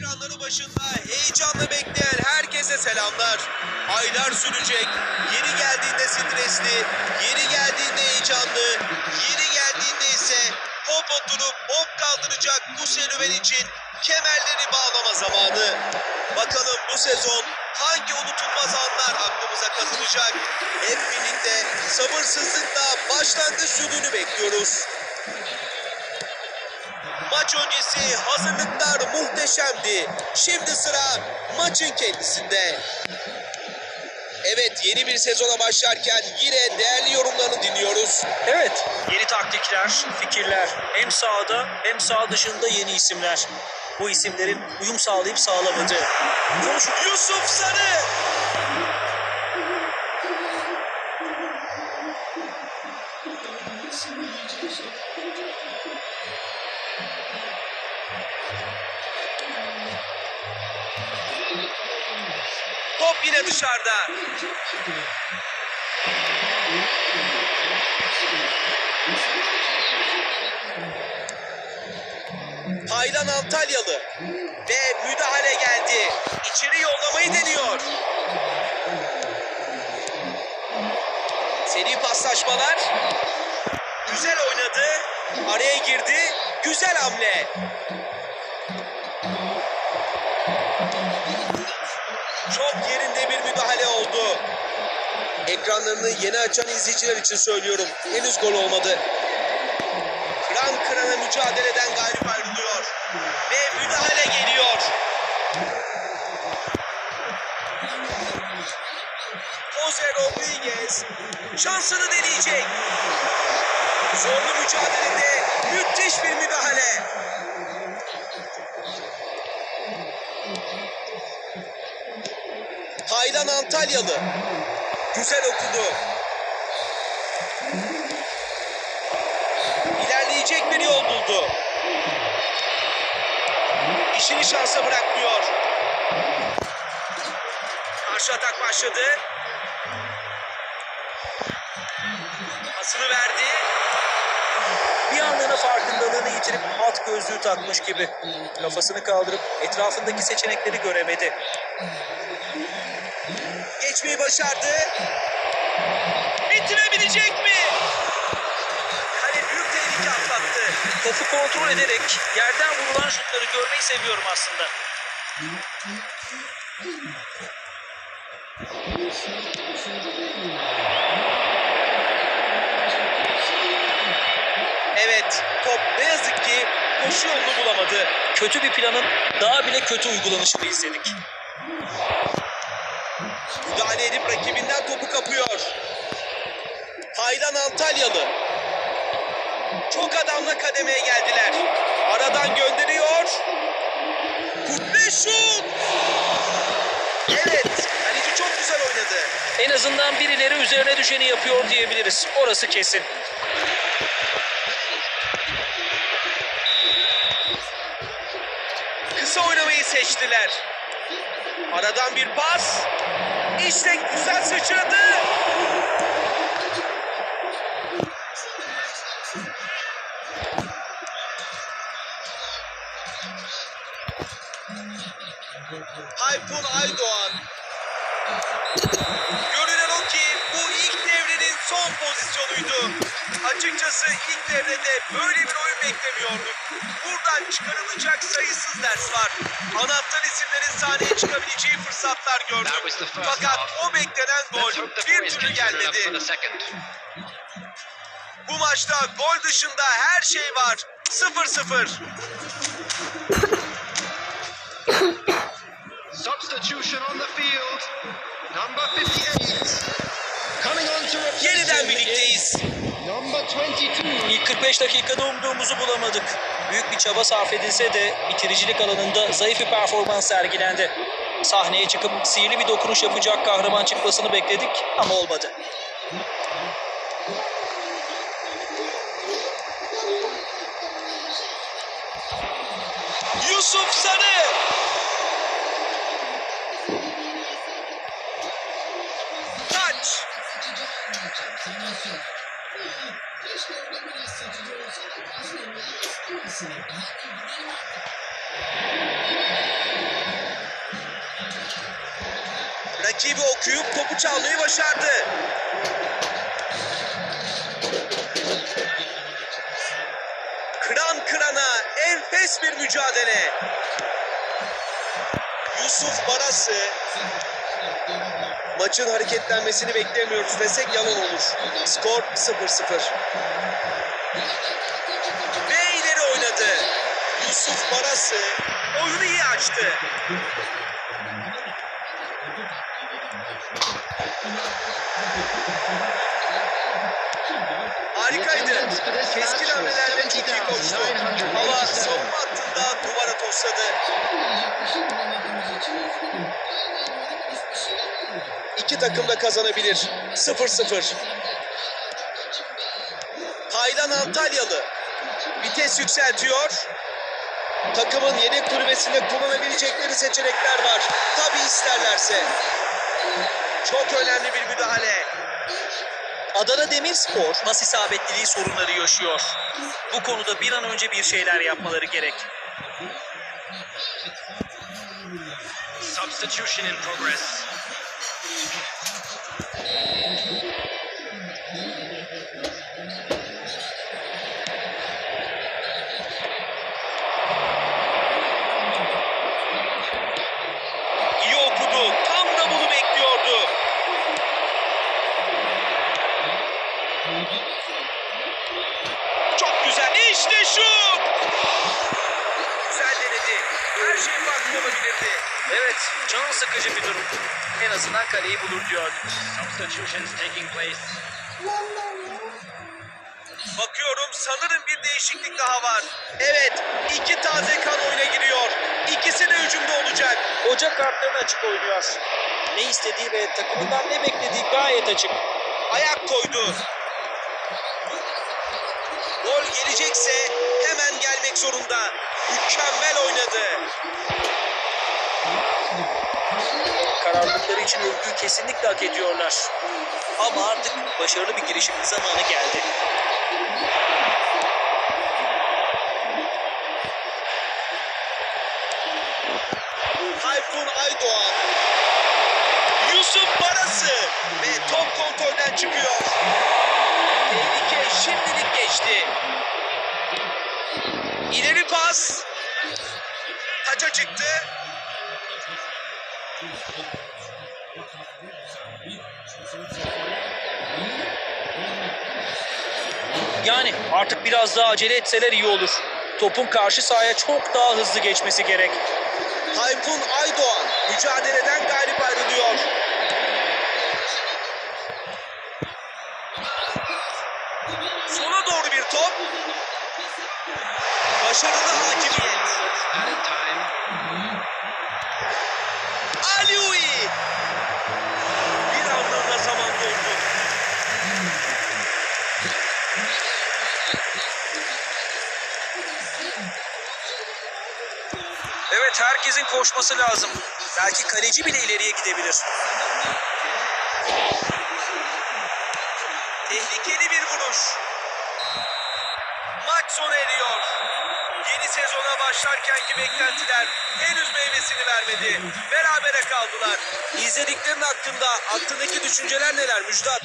Ekranları başında heyecanla bekleyen herkese selamlar. Aylar sürecek. Yeri geldiğinde stresli, yeri geldiğinde heyecanlı, yeri geldiğinde ise hop oturup hop kaldıracak bu serüven için kemerleri bağlama zamanı. Bakalım bu sezon hangi unutulmaz anlar aklımıza kazınacak. Hep birlikte sabırsızlıkla başlangıç yolunu bekliyoruz. Maç öncesi hazırlıklar muhteşemdi. Şimdi sıra maçın kendisinde. Evet yeni bir sezona başlarken yine değerli yorumlarını dinliyoruz. Evet, yeni taktikler, fikirler. Hem sahada hem saha dışında yeni isimler. Bu isimlerin uyum sağlayıp sağlamadığı. Yusuf Sarı. Top yine dışarıda. Taylan Antalyalı ve müdahale geldi. İçeri yollamayı deniyor. Seri paslaşmalar. Güzel oynadı. Araya girdi. Güzel hamle. Oldu. Ekranlarını yeni açan izleyiciler için söylüyorum. Henüz gol olmadı. Kıran kırana mücadeleden galip ayrılıyor. Ve müdahale geliyor. Jose Rodriguez şansını deneyecek. Zorlu mücadelede müthiş bir müdahale. Taylan Antalyalı. Güzel okudu. İlerleyecek bir yol buldu. İşini şansa bırakmıyor. Karşı atak başladı. Pasını verdi. bir anlığına farkındalığını yitirip alt gözlüğü takmış gibi. Kafasını kaldırıp etrafındaki seçenekleri göremedi. Geçmeyi başardı. Bitirebilecek mi? Kale büyük tehlike atlattı. Topu kontrol ederek yerden vurulan şutları görmeyi seviyorum aslında. Evet, top ne yazık ki koşu yolunu bulamadı. Kötü bir planın daha bile kötü uygulanışını izledik. Müdahale edip rakibinden topu kapıyor. Taylan Antalyalı. Çok adamla kademeye geldiler. Aradan gönderiyor. Kutle şut. Evet, kaleci çok güzel oynadı. En azından birileri üzerine düşeni yapıyor diyebiliriz. Orası kesin. Kısa oynamayı seçtiler. Aradan bir pas. İşte güzel sıçradı. Tayfun Aydoğan. Görünen o ki bu ilk devrenin son pozisyonuydu. Açıkçası ilk devrede böyle bir oyun beklemiyorduk. Buradan çıkarılacak sayısız ders var. Anahtar isimlerin sahneye çıkabileceği fırsatlar gördük. Fakat o beklenen gol bir türlü gelmedi. Bu maçta gol dışında her şey var. 0-0. Substitution on the field. Number 58. Coming on to replace Yeniden birlikteyiz. Number 22. İlk 45 dakikada umduğumuzu bulamadık. Büyük bir çaba sarf edilse de bitiricilik alanında zayıf bir performans sergilendi. Sahneye çıkıp sihirli bir dokunuş yapacak kahraman çıkmasını bekledik ama olmadı. Yusuf Sarı. Rakibi okuyup topu çalmayı başardı. Kıran kırana enfes bir mücadele. Yusuf Barası maçın hareketlenmesini beklemiyoruz desek yalan olur. Skor 0-0. Ve ileri oynadı. Yusuf Barası oyunu iyi açtı. Harikaydı. Keskin hamlelerle çok iyi koştu. Ama savunma hattında duvara tosladı. İki takım da kazanabilir. 0-0. Taylan Antalyalı vites yükseltiyor. Takımın yedek kulübesinde kullanabilecekleri seçenekler var. Tabi isterlerse. Çok önemli bir müdahale. Adana Demirspor pas isabetliliği sorunları yaşıyor. Bu konuda bir an önce bir şeyler yapmaları gerek. Substitution in progress. İyi okudu. Tam da bunu bekliyordu. Çok güzel. İşte şut. Güzel denedi. Her şey farklı olabilirdi. Evet, can sıkıcı bir durum. En azından kaleyi bulur diyorduk. Substitutions taking place. Bakıyorum sanırım bir değişiklik daha var. Evet iki taze kan oyuna giriyor. İkisi de hücumda olacak. Ocak kartlarını açık oynuyor. Ne istediği ve takımından ne beklediği gayet açık. Ayak koydu. Gol gelecekse hemen gelmek zorunda. Mükemmel oynadı. Kararlılıkları için övgüyü kesinlikle hak ediyorlar. Ama artık başarılı bir girişim zamanı geldi. Tayfun Aydoğan. Yusuf Barası. Ve top kontrolden çıkıyor. Tehlike şimdilik geçti. İleri pas. Taça çıktı. Yani artık biraz daha acele etseler iyi olur. Topun karşı sahaya çok daha hızlı geçmesi gerek. Tayfun Aydoğan mücadeleden galip ayrılıyor. Herkesin koşması lazım. Belki kaleci bile ileriye gidebilir. Tehlikeli bir vuruş. Maç sona eriyor. Yeni sezona başlarkenki beklentiler henüz meyvesini vermedi. Berabere kaldılar. İzlediklerin hakkında aklındaki düşünceler neler Müjdat?